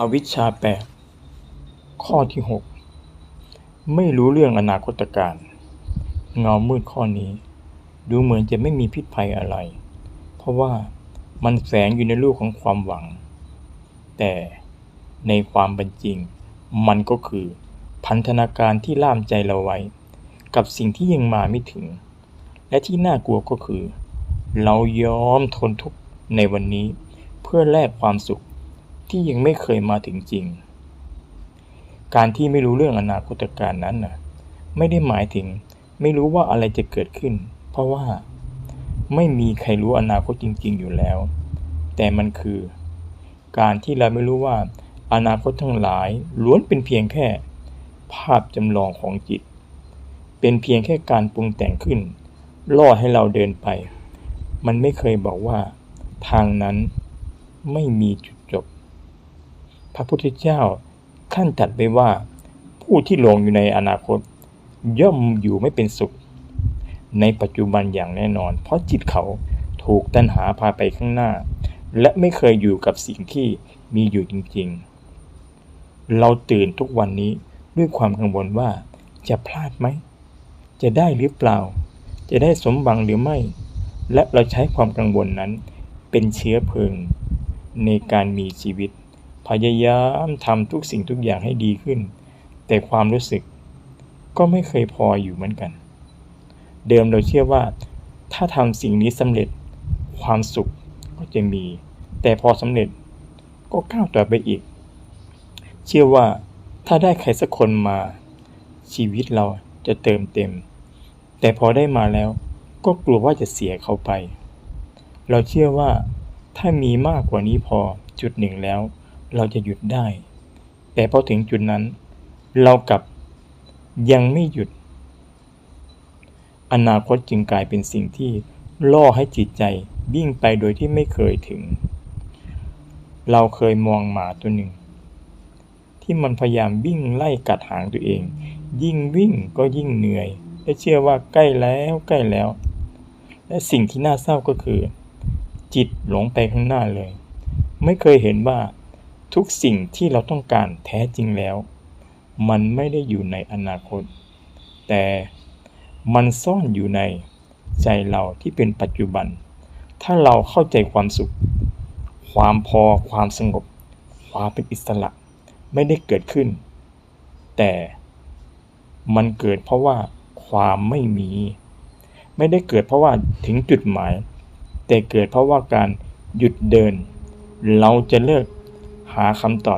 อวิชชาแปดข้อที่หกไม่รู้เรื่องอนาคตการเงามืดข้อนี้ ดูเหมือนจะไม่มีพิษภัยอะไร เพราะว่ามันแฝงอยู่ในรูปของความหวัง แต่ในความเป็นจริง มันก็คือพันธนาการที่ล่ามใจเราไว้ กับสิ่งที่ยังมาไม่ถึง และที่น่ากลัวก็คือ เรายอมทนทุกข์ในวันนี้เพื่อแลกความสุข ที่ยังไม่เคยมาถึงจริง การที่ไม่รู้เรื่องอนาคตการนั้นนะไม่ได้หมายถึงไม่รู้ว่าอะไรจะเกิดขึ้น เพราะว่าไม่มีใครรู้อนาคตจริง ๆ อยู่แล้ว แต่มันคือ การที่เราไม่รู้ว่าอนาคตทั้งหลายล้วนเป็นเพียงแค่ ภาพจำลองของจิต เป็นเพียงแค่การปรุงแต่งขึ้น ล่อให้เราเดินไป มันไม่เคยบอกว่า ทางนั้นไม่มีจุด พระพุทธเจ้าขั้นตัดไปว่า ผู้ที่หลงอยู่ในอนาคต ย่อมอยู่ไม่เป็นสุข ในปัจจุบันอย่างแน่นอน เพราะจิตเขาถูกตัณหาพาไปข้างหน้า และไม่เคยอยู่กับสิ่งที่มีอยู่จริงๆ เราตื่นทุกวันนี้ด้วยความกังวลว่าจะพลาดไหม จะได้หรือเปล่า จะได้สมบังหรือไม่ และเราใช้ความกังวลนั้นเป็นเชื้อเพลิงในการมีชีวิต พยายามทำทุกสิ่งทุกอย่างให้ดีขึ้น แต่ความรู้สึกก็ไม่เคยพออยู่เหมือนกัน เดิมเราเชื่อว่า ถ้าทำสิ่งนี้สำเร็จความสุขก็จะมี แต่พอสำเร็จก็ก้าวต่อไปอีก เชื่อว่าถ้าได้ใครสักคนมา ชีวิตเราจะเติมเต็ม แต่พอได้มาแล้วก็กลัวว่าจะเสียเขาไป เราเชื่อว่าถ้ามีมากกว่านี้พอจุดหนึ่งแล้ว เราจะหยุดได้ แต่พอถึงจุดนั้น เรากลับยังไม่หยุด อนาคตจึงกลายเป็นสิ่งที่ล่อให้จิตใจวิ่งไปโดยที่ไม่เคยถึง เราเคยมองหมาตัวหนึ่ง ที่มันพยายามวิ่งไล่กัดหางตัวเอง ยิ่งวิ่งก็ยิ่งเหนื่อย และเชื่อว่าใกล้แล้วใกล้แล้ว และสิ่งที่น่าเศร้าก็คือ จิตหลงไปข้างหน้าเลย ไม่เคยเห็นว่า ทุกสิ่งที่เราต้องการแท้จริงแล้ว มันไม่ได้อยู่ในอนาคต แต่มันซ่อนอยู่ในใจเราที่เป็นปัจจุบัน ถ้าเราเข้าใจความสุข ความพอความสงบ ความเป็นอิสระไม่ได้เกิดขึ้น แต่มันเกิดเพราะว่าความไม่มี ไม่ได้เกิดเพราะว่าถึงจุดหมาย แต่เกิดเพราะว่าการหยุดเดิน เราจะเลิก หาคำตอบ